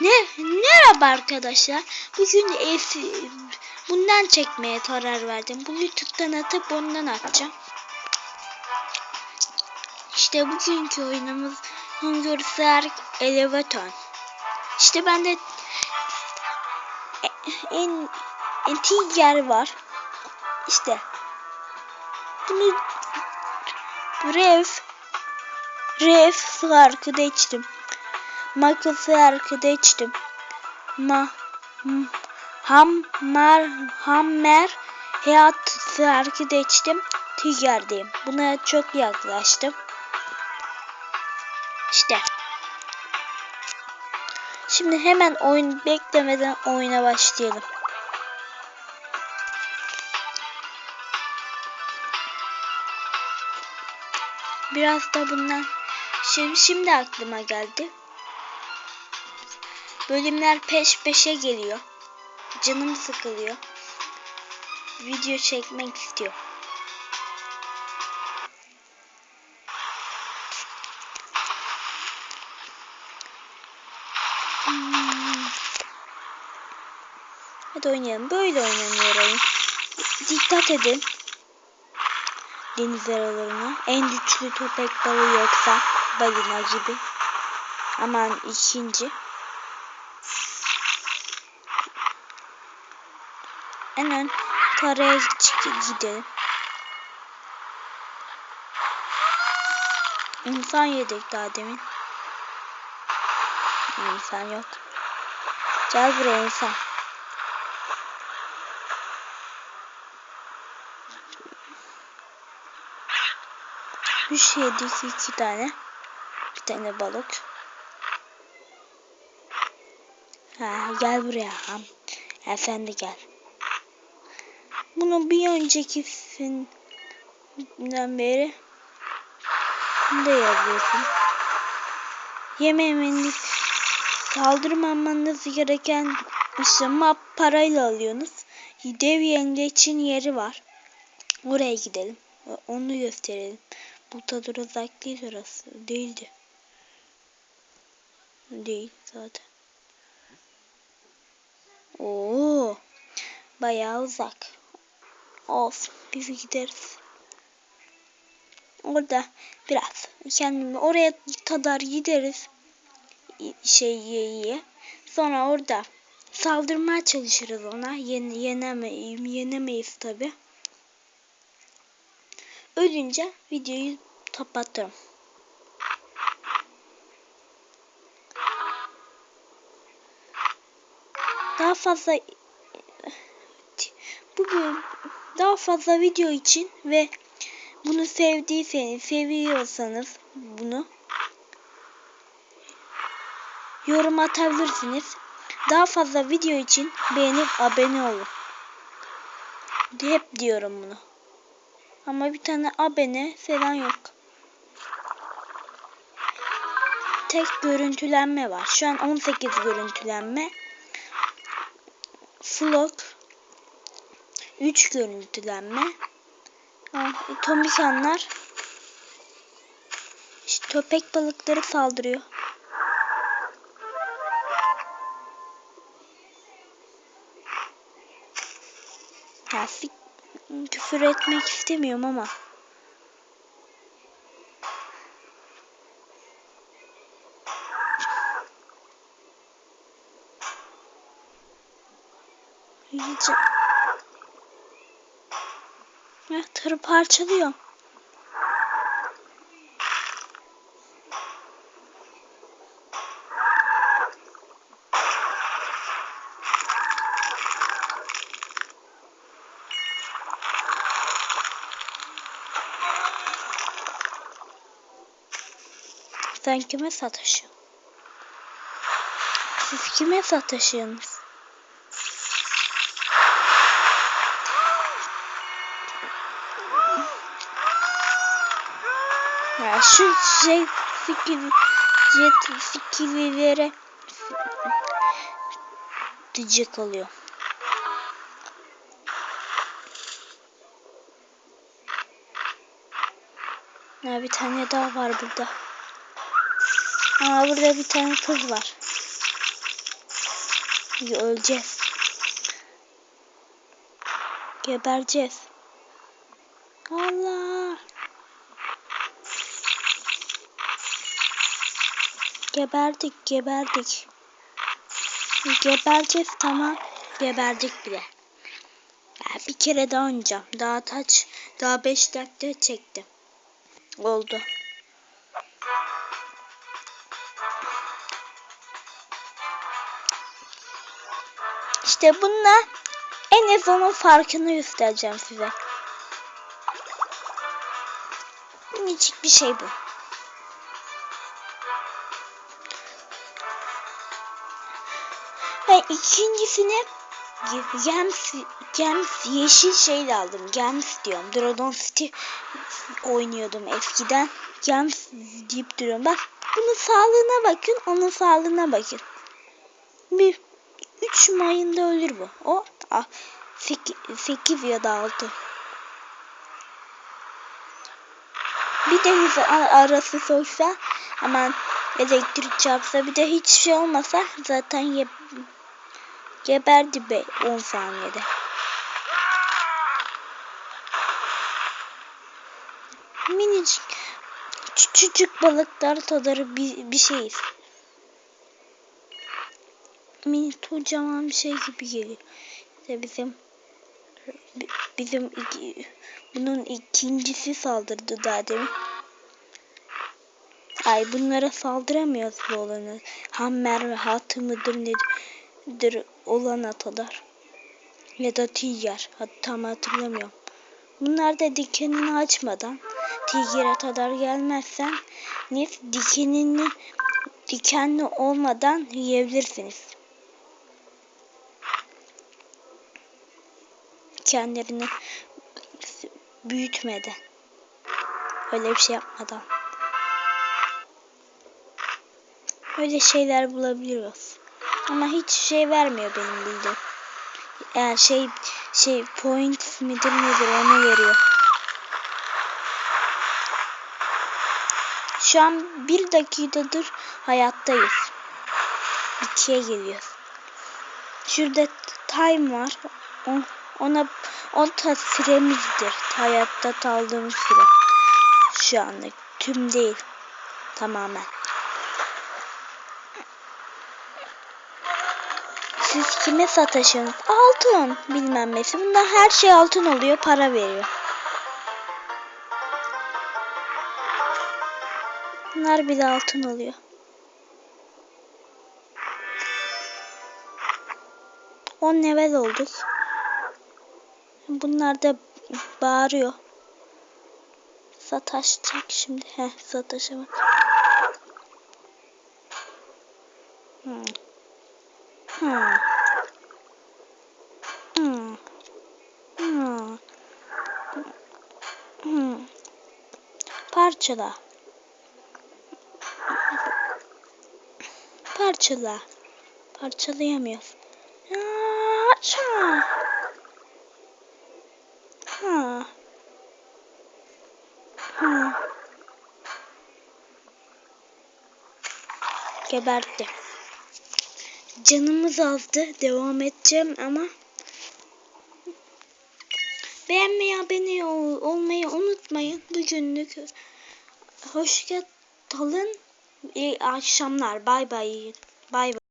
Ne merhaba arkadaşlar. Bugün ev bundan çekmeye karar verdim. Bu YouTube'dan atıp ondan atacağım. İşte bugünkü oyunumuz Hunger Sark Elevator. İşte bende e- en tiger var. İşte bunu Rev Rev Sark'ı da arkada içtim. Ma Hammer Hammer hayat arkada içtim. Tiger'deyim. Buna çok yaklaştım. İşte. Şimdi hemen oyun beklemeden oyuna başlayalım. Biraz da bundan şimdi, şimdi aklıma geldi. Bölümler peş peşe geliyor. Canım sıkılıyor. Video çekmek istiyor. Hmm. Hadi oynayalım. Böyle oynanıyor. Dikkat edin. Deniz aralarına. En güçlü köpek balığı yoksa balina gibi. Aman ikinci. En ön karaya gidelim. İnsan yedik daha demin. İnsan yok. Gel buraya insan. Üç yedik iki tane. Bir tane balık. Ha, gel buraya. Efendi gel. Bunu bir önceki filmden beri ne yazıyorsun? Yememeniz saldırmamanız gereken map parayla alıyorsunuz. Dev yengeçin yeri var. Oraya gidelim. Onu gösterelim. Bu uzak değil orası. Değildi. Değil zaten. Oo, bayağı uzak. Olsun biz gideriz. Orada biraz kendimi oraya kadar gideriz. Şey yiye. Sonra orada saldırmaya çalışırız ona. Yen, yenemeyim, yenemeyiz tabi. Ölünce videoyu kapatırım. Daha fazla bugün daha fazla video için ve bunu sevdiyseniz, seviyorsanız bunu yorum atabilirsiniz. Daha fazla video için beğenip abone olun. Hep diyorum bunu. Ama bir tane abone falan yok. Tek görüntülenme var. Şu an 18 görüntülenme. Vlog 3 görüntülenme. Ah, Tomikanlar işte balıkları saldırıyor. Ya küfür etmek istemiyorum ama. İyice. Ya tırı parçalıyor. Sen kime sataşıyorsun? Siz kime sataşıyorsunuz? Ya şu şey fikir jet fikirlilere gıcık oluyor. Ya bir tane daha var burada. Aa burada bir tane kız var. İyi, Öleceğiz. Gebereceğiz. Allah. Geberdik, geberdik. Gebereceğiz tamam. Geberdik bile. Ya bir kere daha oynayacağım. Daha taç, daha 5 dakika çektim. Oldu. İşte bununla en az onun farkını göstereceğim size. Minicik bir şey bu. Ben ikincisini Gems, Gems yeşil şeyle aldım. Gems diyorum. Dragon City oynuyordum eskiden. Gems deyip duruyorum. Bak bunun sağlığına bakın. Onun sağlığına bakın. Bir 3 mayında ölür bu. O ah, 8 ya da 6. Bir deniz arası soysa aman elektrik çarpsa bir de hiç şey olmasa zaten geberdi be 10 saniyede. Minicik küçücük balıklar tadarı bir, bir şeyiz. Mini kocaman bir şey gibi geliyor. İşte bizim bizim iki, bunun ikincisi saldırdı daha demin. Ay bunlara saldıramıyoruz bu olanı. Hammer ve hatı mıdır nedir olan atalar. Ya da tiger. Tam hatırlamıyorum. Bunlar da dikenini açmadan tigere kadar gelmezsen nif dikenini dikenli olmadan yiyebilirsiniz. Kendilerini büyütmeden. Öyle bir şey yapmadan. Öyle şeyler bulabiliyoruz. Ama hiç şey vermiyor benim bildiğim. Yani şey şey point midir nedir onu veriyor. Şu an bir dakikadır hayattayız. İkiye geliyoruz. Şurada time var. Ona o da süremizdir. Hayatta kaldığımız süre. Şu anlık. Tüm değil. Tamamen. Siz kime sataşıyorsunuz? Altın bilmem nesi. Bunlar her şey altın oluyor. Para veriyor. Bunlar bile altın oluyor. On level olduk. Bunlar da bağırıyor. Sataşacak şimdi. Heh sataşamaz. Hmm. Hmm. Hmm. Hmm. Hmm. Parçala. Parçala. Parçalayamıyoruz. Aşağı. Ha. Ha. Gebertti. Canımız azdı. Devam edeceğim ama beğenmeyi, abone ol, olmayı unutmayın. Bugünlük hoşça kalın. İyi akşamlar. Bay bay. Bay bay.